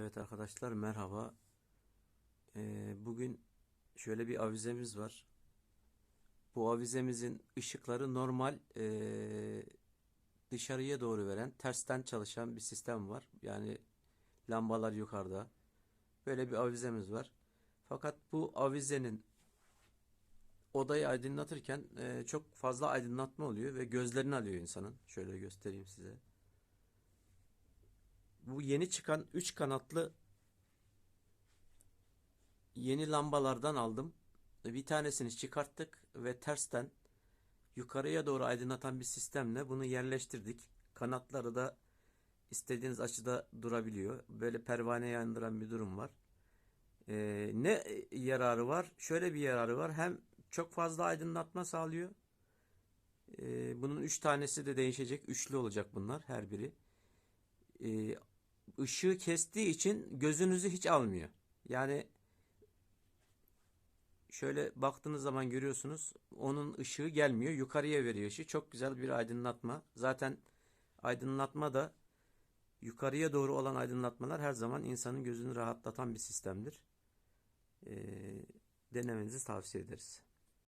Evet arkadaşlar merhaba. Ee, bugün şöyle bir avizemiz var. Bu avizemizin ışıkları normal ee, dışarıya doğru veren tersten çalışan bir sistem var. Yani lambalar yukarıda. Böyle bir avizemiz var. Fakat bu avizenin odayı aydınlatırken ee, çok fazla aydınlatma oluyor ve gözlerini alıyor insanın. Şöyle göstereyim size. Bu yeni çıkan 3 kanatlı yeni lambalardan aldım. Bir tanesini çıkarttık ve tersten yukarıya doğru aydınlatan bir sistemle bunu yerleştirdik. Kanatları da istediğiniz açıda durabiliyor. Böyle pervane yandıran bir durum var. Ee, ne yararı var? Şöyle bir yararı var. Hem çok fazla aydınlatma sağlıyor. Ee, bunun 3 tanesi de değişecek. Üçlü olacak bunlar her biri. Ee, ışığı kestiği için gözünüzü hiç almıyor. Yani şöyle baktığınız zaman görüyorsunuz onun ışığı gelmiyor. Yukarıya veriyor ışığı. Çok güzel bir aydınlatma. Zaten aydınlatma da yukarıya doğru olan aydınlatmalar her zaman insanın gözünü rahatlatan bir sistemdir. Ee, denemenizi tavsiye ederiz.